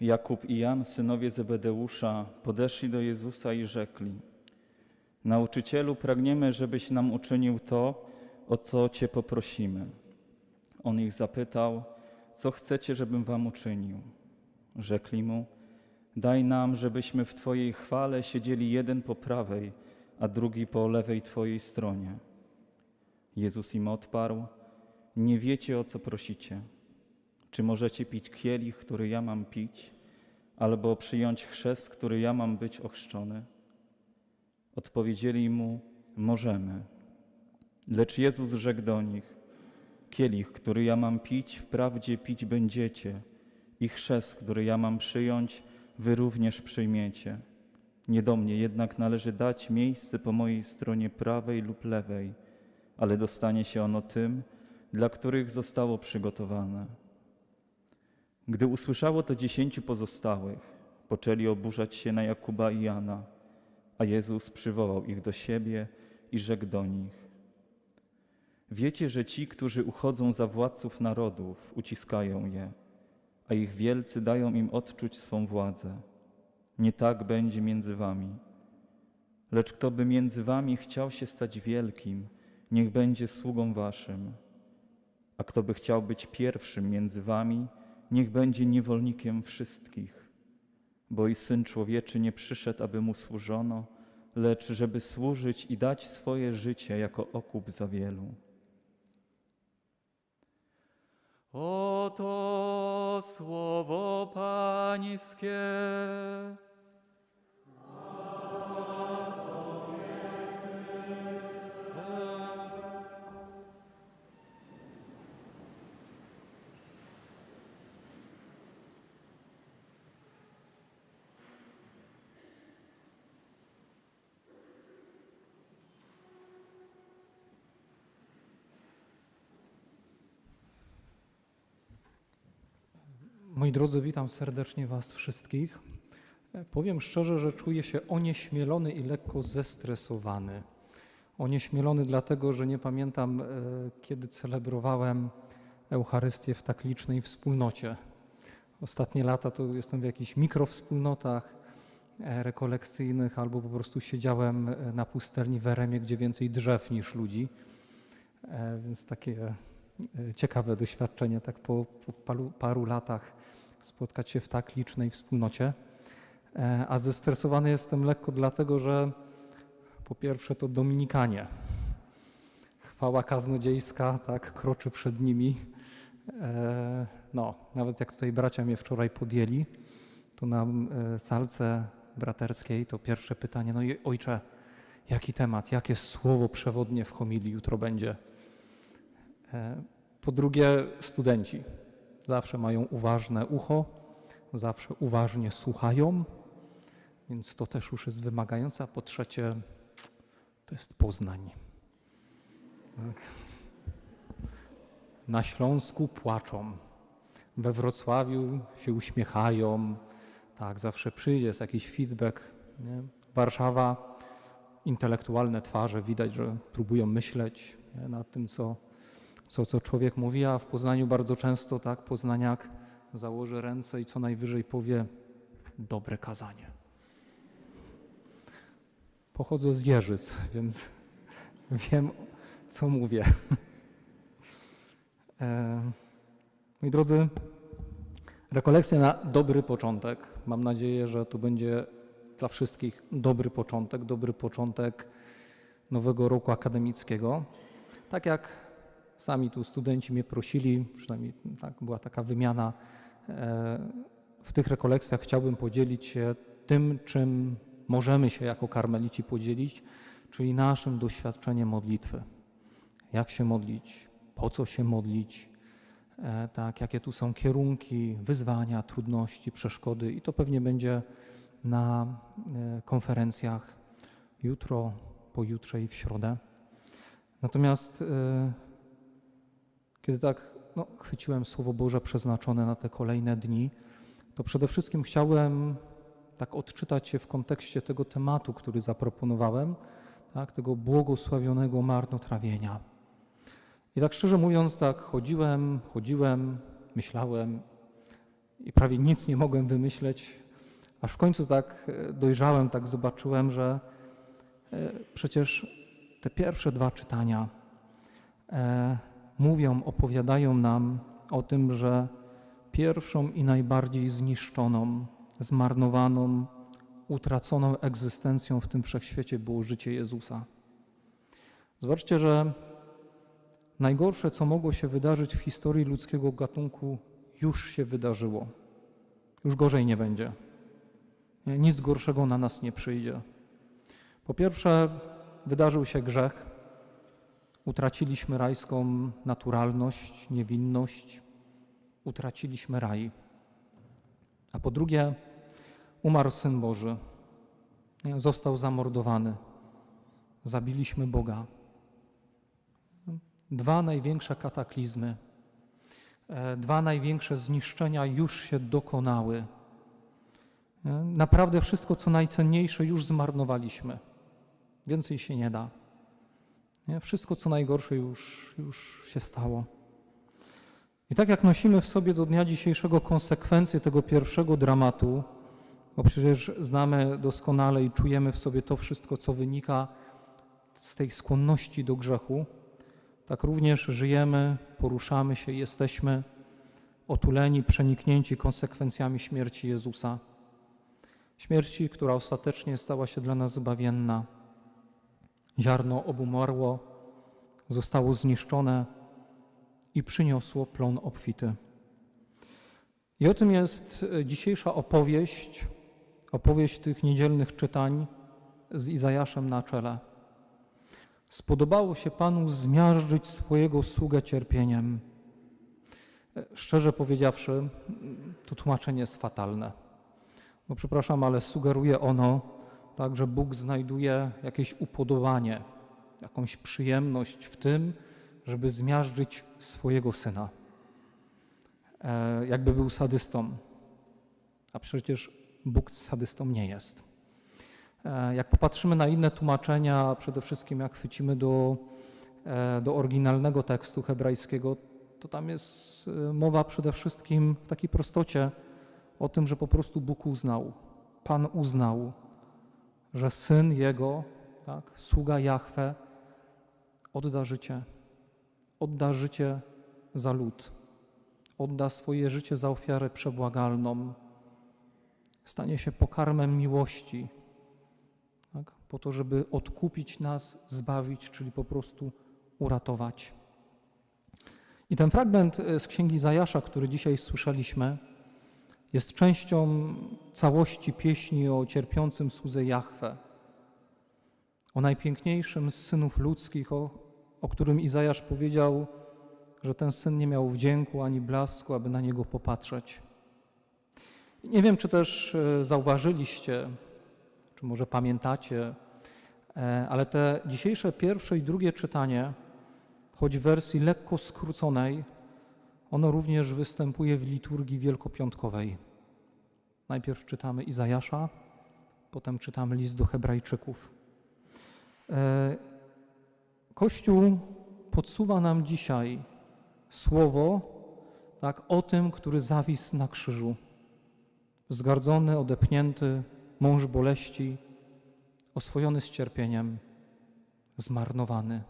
Jakub i Jan, synowie Zebedeusza, podeszli do Jezusa i rzekli: Nauczycielu, pragniemy, żebyś nam uczynił to, o co Cię poprosimy. On ich zapytał: Co chcecie, żebym Wam uczynił? Rzekli mu: Daj nam, żebyśmy w Twojej chwale siedzieli jeden po prawej, a drugi po lewej Twojej stronie. Jezus im odparł: Nie wiecie, o co prosicie. Czy możecie pić kielich, który ja mam pić, albo przyjąć chrzest, który ja mam być ochrzczony? Odpowiedzieli mu: Możemy. Lecz Jezus rzekł do nich: Kielich, który ja mam pić, wprawdzie pić będziecie, i chrzest, który ja mam przyjąć, wy również przyjmiecie. Nie do mnie jednak należy dać miejsce po mojej stronie prawej lub lewej, ale dostanie się ono tym, dla których zostało przygotowane. Gdy usłyszało to dziesięciu pozostałych, poczęli oburzać się na Jakuba i Jana, a Jezus przywołał ich do siebie i rzekł do nich: Wiecie, że ci, którzy uchodzą za władców narodów, uciskają je, a ich wielcy dają im odczuć swą władzę. Nie tak będzie między wami. Lecz kto by między wami chciał się stać wielkim, niech będzie sługą waszym. A kto by chciał być pierwszym między wami, niech będzie niewolnikiem wszystkich. Bo i Syn Człowieczy nie przyszedł, aby Mu służono, lecz żeby służyć i dać swoje życie jako okup za wielu. Oto słowo Pańskie. Moi drodzy, witam serdecznie Was wszystkich. Powiem szczerze, że czuję się onieśmielony i lekko zestresowany. Onieśmielony dlatego, że nie pamiętam, e, kiedy celebrowałem Eucharystię w tak licznej wspólnocie. Ostatnie lata to jestem w jakichś mikrowspólnotach e, rekolekcyjnych albo po prostu siedziałem e, na pustelni w Eremie, gdzie więcej drzew niż ludzi. Więc takie ciekawe doświadczenie, tak po, po paru, paru latach spotkać się w tak licznej wspólnocie. E, A zestresowany jestem lekko dlatego, że po pierwsze to Dominikanie. Chwała kaznodziejska tak kroczy przed nimi. E, No, nawet jak tutaj bracia mnie wczoraj podjęli, to na e, salce braterskiej to pierwsze pytanie, no i ojcze, jaki temat, jakie słowo przewodnie w homilii jutro będzie? E, Po drugie, studenci zawsze mają uważne ucho, zawsze uważnie słuchają, więc to też już jest wymagające. A po trzecie, to jest Poznań. Tak. Na Śląsku płaczą, we Wrocławiu się uśmiechają, tak, zawsze przyjdzie, jest jakiś feedback. Nie? Warszawa, intelektualne twarze, widać, że próbują myśleć nie, nad tym, co, co, co człowiek mówi, a w Poznaniu bardzo często tak poznaniak założy ręce i co najwyżej powie dobre kazanie. Pochodzę z Jeżyc, więc wiem, co mówię. E, Moi drodzy, rekolekcja na dobry początek. Mam nadzieję, że to będzie dla wszystkich dobry początek, dobry początek nowego roku akademickiego. Tak jak sami tu studenci mnie prosili, przynajmniej tak, była taka wymiana, e, w tych rekolekcjach chciałbym podzielić się tym, czym możemy się jako karmelici podzielić, czyli naszym doświadczeniem modlitwy. Jak się modlić, po co się modlić, e, tak, jakie tu są kierunki, wyzwania, trudności, przeszkody i to pewnie będzie na e, konferencjach jutro, pojutrze i w środę. Natomiast kiedy tak no, chwyciłem Słowo Boże przeznaczone na te kolejne dni, to przede wszystkim chciałem tak odczytać się w kontekście tego tematu, który zaproponowałem, tak, tego błogosławionego marnotrawienia. I tak szczerze mówiąc, tak chodziłem, chodziłem, myślałem i prawie nic nie mogłem wymyśleć, aż w końcu tak e, dojrzałem, tak zobaczyłem, że e, przecież te pierwsze dwa czytania e, mówią, opowiadają nam o tym, że pierwszą i najbardziej zniszczoną, zmarnowaną, utraconą egzystencją w tym wszechświecie było życie Jezusa. Zobaczcie, że najgorsze, co mogło się wydarzyć w historii ludzkiego gatunku, już się wydarzyło. Już gorzej nie będzie. Nic gorszego na nas nie przyjdzie. Po pierwsze, wydarzył się grzech. Utraciliśmy rajską naturalność, niewinność, utraciliśmy raj. A po drugie, umarł Syn Boży. Został zamordowany. Zabiliśmy Boga. Dwa największe kataklizmy, e, dwa największe zniszczenia już się dokonały. E, Naprawdę wszystko, co najcenniejsze, już zmarnowaliśmy. Więcej się nie da. Nie? Wszystko, co najgorsze, już, już się stało. I tak jak nosimy w sobie do dnia dzisiejszego konsekwencje tego pierwszego dramatu, bo przecież znamy doskonale i czujemy w sobie to wszystko, co wynika z tej skłonności do grzechu, tak również żyjemy, poruszamy się, jesteśmy otuleni, przeniknięci konsekwencjami śmierci Jezusa. Śmierci, która ostatecznie stała się dla nas zbawienna. Ziarno obumarło, zostało zniszczone i przyniosło plon obfity. I o tym jest e, dzisiejsza opowieść, opowieść tych niedzielnych czytań z Izajaszem na czele. Spodobało się Panu zmiażdżyć swojego sługę cierpieniem. E, Szczerze powiedziawszy, to tłumaczenie jest fatalne. Bo przepraszam, ale sugeruje ono, tak, że Bóg znajduje jakieś upodobanie, jakąś przyjemność w tym, żeby zmiażdżyć swojego syna. E, jakby był sadystą. A przecież Bóg sadystą nie jest. E, Jak popatrzymy na inne tłumaczenia, przede wszystkim jak chwycimy do, e, do oryginalnego tekstu hebrajskiego, to tam jest e, mowa przede wszystkim w takiej prostocie o tym, że po prostu Bóg uznał, Pan uznał, że syn jego, tak, sługa Jahwe, odda życie. Odda życie za lud. Odda swoje życie za ofiarę przebłagalną. Stanie się pokarmem miłości, tak, po to, żeby odkupić nas, zbawić, czyli po prostu uratować. I ten fragment e, z księgi Zajasza, który dzisiaj słyszeliśmy, jest częścią całości pieśni o cierpiącym słudze Jahwe, o najpiękniejszym z synów ludzkich, o, o którym Izajasz powiedział, że ten syn nie miał wdzięku ani blasku, aby na niego popatrzeć. Nie wiem, czy też e, zauważyliście, czy może pamiętacie, e, ale te dzisiejsze pierwsze i drugie czytanie, choć w wersji lekko skróconej, ono również występuje w liturgii wielkopiątkowej. Najpierw czytamy Izajasza, potem czytamy list do Hebrajczyków. E, Kościół podsuwa nam dzisiaj słowo tak, o tym, który zawisł na krzyżu. Zgardzony, odepnięty, mąż boleści, oswojony z cierpieniem, zmarnowany.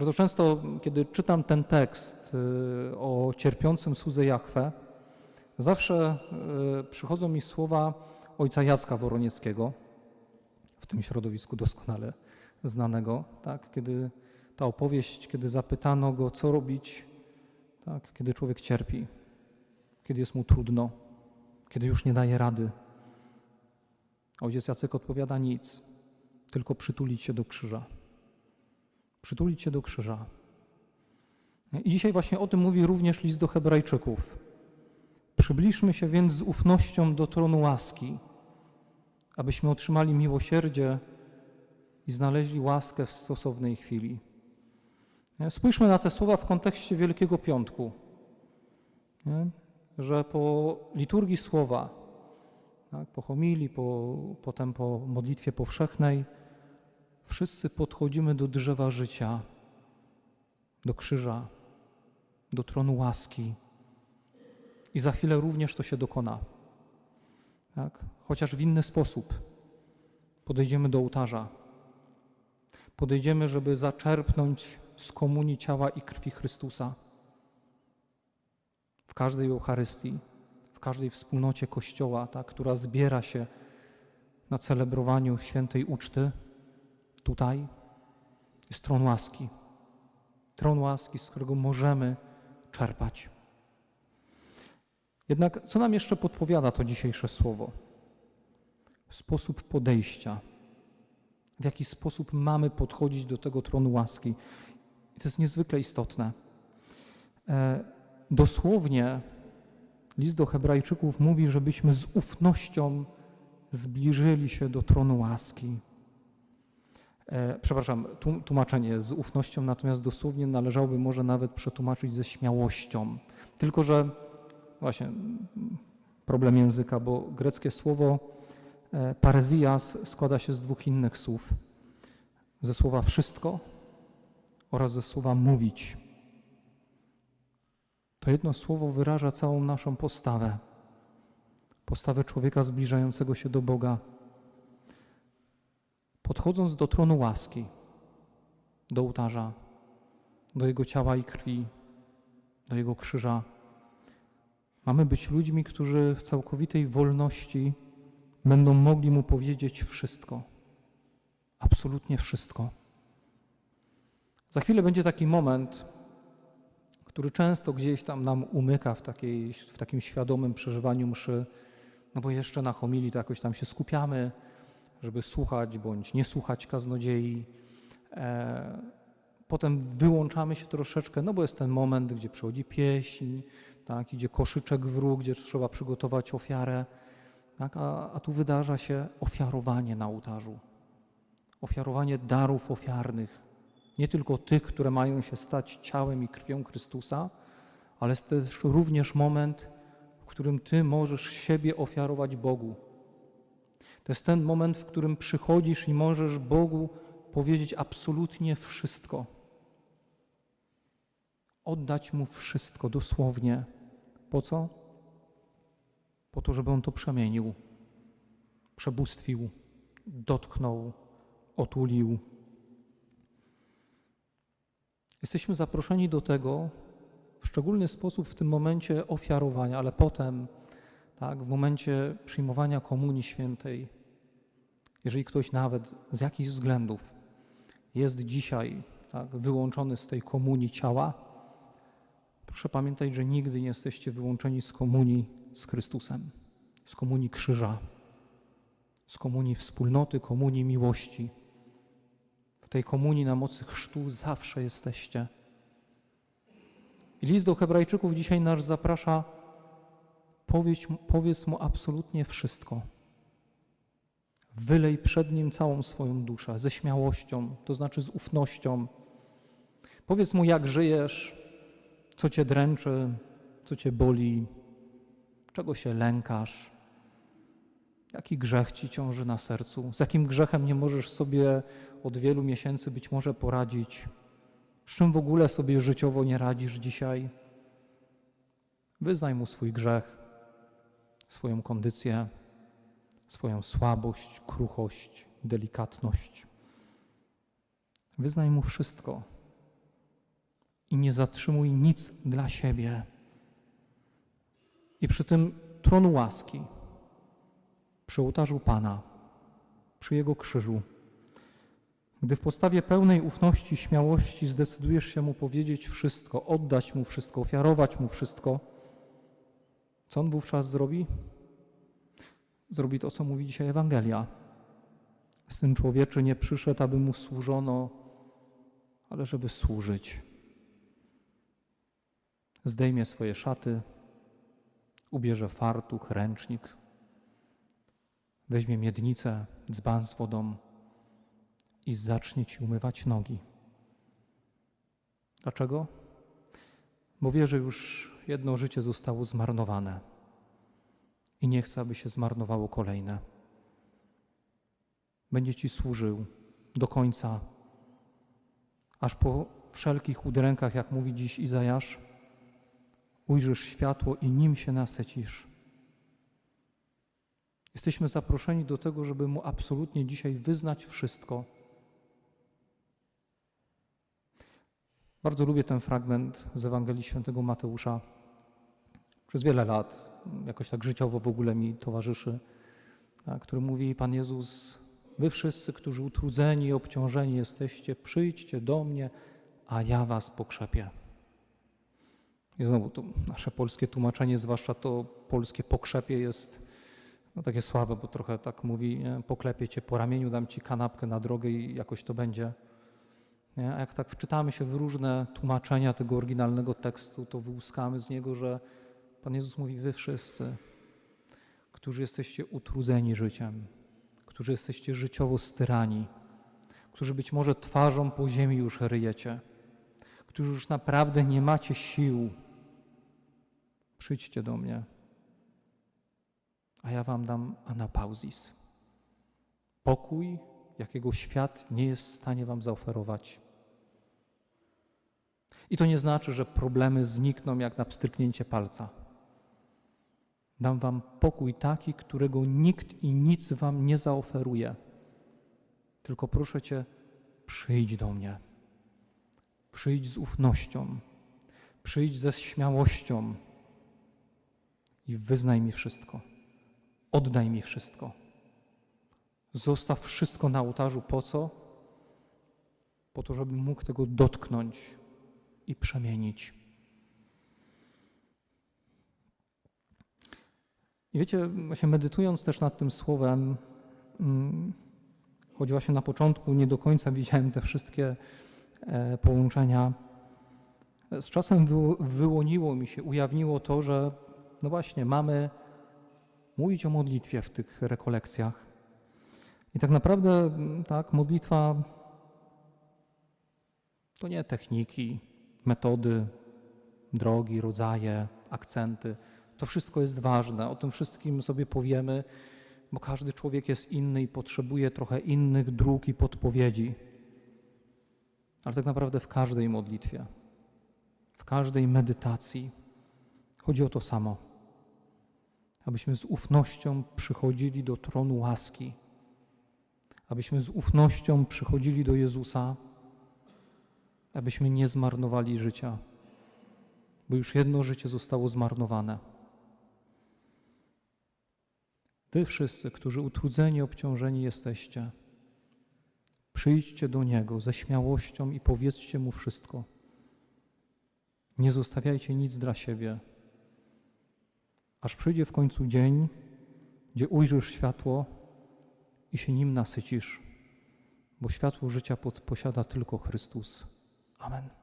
Bardzo często, kiedy czytam ten tekst y, o cierpiącym słudze Jahwe, zawsze y, przychodzą mi słowa ojca Jacka Woronieckiego, w tym środowisku doskonale znanego, tak, kiedy ta opowieść, kiedy zapytano go, co robić, tak, kiedy człowiek cierpi, kiedy jest mu trudno, kiedy już nie daje rady. Ojciec Jacek odpowiada nic, tylko przytulić się do krzyża przytulić się do krzyża. I dzisiaj właśnie o tym mówi również list do Hebrajczyków. Przybliżmy się więc z ufnością do tronu łaski, abyśmy otrzymali miłosierdzie i znaleźli łaskę w stosownej chwili. Spójrzmy na te słowa w kontekście Wielkiego Piątku, że po liturgii słowa, tak, po homilii, po, potem po modlitwie powszechnej, wszyscy podchodzimy do drzewa życia, do krzyża, do tronu łaski. I za chwilę również to się dokona. Tak? Chociaż w inny sposób. Podejdziemy do ołtarza. Podejdziemy, żeby zaczerpnąć z komunii ciała i krwi Chrystusa. W każdej Eucharystii, w każdej wspólnocie Kościoła, ta, która zbiera się na celebrowaniu świętej uczty, tutaj jest tron łaski. Tron łaski, z którego możemy czerpać. Jednak co nam jeszcze podpowiada to dzisiejsze słowo? Sposób podejścia. W jaki sposób mamy podchodzić do tego tronu łaski. I to jest niezwykle istotne. E, dosłownie list do Hebrajczyków mówi, żebyśmy z ufnością zbliżyli się do tronu łaski. E, przepraszam, tłum- tłumaczenie z ufnością, natomiast dosłownie należałoby może nawet przetłumaczyć ze śmiałością. Tylko, że właśnie problem języka, bo greckie słowo e, parezjas składa się z dwóch innych słów. Ze słowa wszystko oraz ze słowa mówić. To jedno słowo wyraża całą naszą postawę. Postawę człowieka zbliżającego się do Boga. Podchodząc do tronu łaski, do ołtarza, do Jego ciała i krwi, do Jego krzyża, mamy być ludźmi, którzy w całkowitej wolności będą mogli Mu powiedzieć wszystko. Absolutnie wszystko. Za chwilę będzie taki moment, który często gdzieś tam nam umyka w, takiej, w takim świadomym przeżywaniu mszy, no bo jeszcze na homilii to jakoś tam się skupiamy, żeby słuchać bądź nie słuchać kaznodziei. E, potem wyłączamy się troszeczkę, no bo jest ten moment, gdzie przychodzi pieśń, tak, idzie koszyczek w róg, gdzie trzeba przygotować ofiarę, tak, a, a tu wydarza się ofiarowanie na ołtarzu. Ofiarowanie darów ofiarnych, nie tylko tych, które mają się stać ciałem i krwią Chrystusa, ale jest też również moment, w którym Ty możesz siebie ofiarować Bogu. To jest ten moment, w którym przychodzisz i możesz Bogu powiedzieć absolutnie wszystko. Oddać Mu wszystko, dosłownie. Po co? Po to, żeby On to przemienił, przebóstwił, dotknął, otulił. Jesteśmy zaproszeni do tego w szczególny sposób w tym momencie ofiarowania, ale potem, tak, w momencie przyjmowania Komunii Świętej, jeżeli ktoś nawet z jakichś względów jest dzisiaj tak, wyłączony z tej komunii ciała, proszę pamiętać, że nigdy nie jesteście wyłączeni z komunii z Chrystusem, z komunii krzyża, z komunii wspólnoty, komunii miłości. W tej komunii na mocy chrztu zawsze jesteście. I list do Hebrajczyków dzisiaj nas zaprasza, powiedz, powiedz mu absolutnie wszystko. Wylej przed nim całą swoją duszę, ze śmiałością, to znaczy z ufnością. Powiedz mu, jak żyjesz, co cię dręczy, co cię boli, czego się lękasz, jaki grzech ci ciąży na sercu, z jakim grzechem nie możesz sobie od wielu miesięcy być może poradzić, z czym w ogóle sobie życiowo nie radzisz dzisiaj. Wyznaj mu swój grzech, swoją kondycję, swoją słabość, kruchość, delikatność. Wyznaj mu wszystko i nie zatrzymuj nic dla siebie. I przy tym tronu łaski, przy ołtarzu Pana, przy Jego krzyżu, gdy w postawie pełnej ufności, śmiałości zdecydujesz się Mu powiedzieć wszystko, oddać Mu wszystko, ofiarować Mu wszystko, co On wówczas zrobi? Zrobi to, co mówi dzisiaj Ewangelia. Syn człowieczy nie przyszedł, aby Mu służono, ale żeby służyć. Zdejmie swoje szaty, ubierze fartuch, ręcznik, weźmie miednicę, dzban z wodą i zacznie ci umywać nogi. Dlaczego? Bo wie, że już jedno życie zostało zmarnowane i nie chce, aby się zmarnowało kolejne. Będzie ci służył do końca, aż po wszelkich udrękach, jak mówi dziś Izajasz, ujrzysz światło i nim się nasycisz. Jesteśmy zaproszeni do tego, żeby Mu absolutnie dzisiaj wyznać wszystko. Bardzo lubię ten fragment z Ewangelii Świętego Mateusza. Przez wiele lat, jakoś tak życiowo w ogóle mi towarzyszy, który mówi Pan Jezus, wy wszyscy, którzy utrudzeni i obciążeni jesteście, przyjdźcie do mnie, a ja was pokrzepię. I znowu to nasze polskie tłumaczenie, zwłaszcza to polskie pokrzepie jest no, takie słabe, bo trochę tak mówi, nie? poklepię cię po ramieniu, dam ci kanapkę na drogę i jakoś to będzie. Nie? A jak tak wczytamy się w różne tłumaczenia tego oryginalnego tekstu, to wyłuskamy z niego, że Pan Jezus mówi, wy wszyscy, którzy jesteście utrudzeni życiem, którzy jesteście życiowo styrani, którzy być może twarzą po ziemi już ryjecie, którzy już naprawdę nie macie sił, przyjdźcie do mnie, a ja wam dam anapauzis. Pokój, jakiego świat nie jest w stanie wam zaoferować. I to nie znaczy, że problemy znikną jak na pstryknięcie palca. Dam wam pokój taki, którego nikt i nic wam nie zaoferuje. Tylko proszę cię, przyjdź do mnie. Przyjdź z ufnością. Przyjdź ze śmiałością i wyznaj mi wszystko. Oddaj mi wszystko. Zostaw wszystko na ołtarzu. Po co? Po to, żebym mógł tego dotknąć i przemienić. I wiecie, właśnie medytując też nad tym słowem, mm, choć właśnie na początku nie do końca widziałem te wszystkie e, połączenia, z czasem wy, wyłoniło mi się, ujawniło to, że no właśnie mamy mówić o modlitwie w tych rekolekcjach. I tak naprawdę, mm, tak, modlitwa to nie techniki, metody, drogi, rodzaje, akcenty. To wszystko jest ważne, o tym wszystkim sobie powiemy, bo każdy człowiek jest inny i potrzebuje trochę innych dróg i podpowiedzi. Ale tak naprawdę w każdej modlitwie, w każdej medytacji chodzi o to samo. Abyśmy z ufnością przychodzili do tronu łaski, abyśmy z ufnością przychodzili do Jezusa, abyśmy nie zmarnowali życia, bo już jedno życie zostało zmarnowane. Wy wszyscy, którzy utrudzeni, obciążeni jesteście, przyjdźcie do Niego ze śmiałością i powiedzcie Mu wszystko. Nie zostawiajcie nic dla siebie, aż przyjdzie w końcu dzień, gdzie ujrzysz światło i się nim nasycisz, bo światło życia posiada tylko Chrystus. Amen.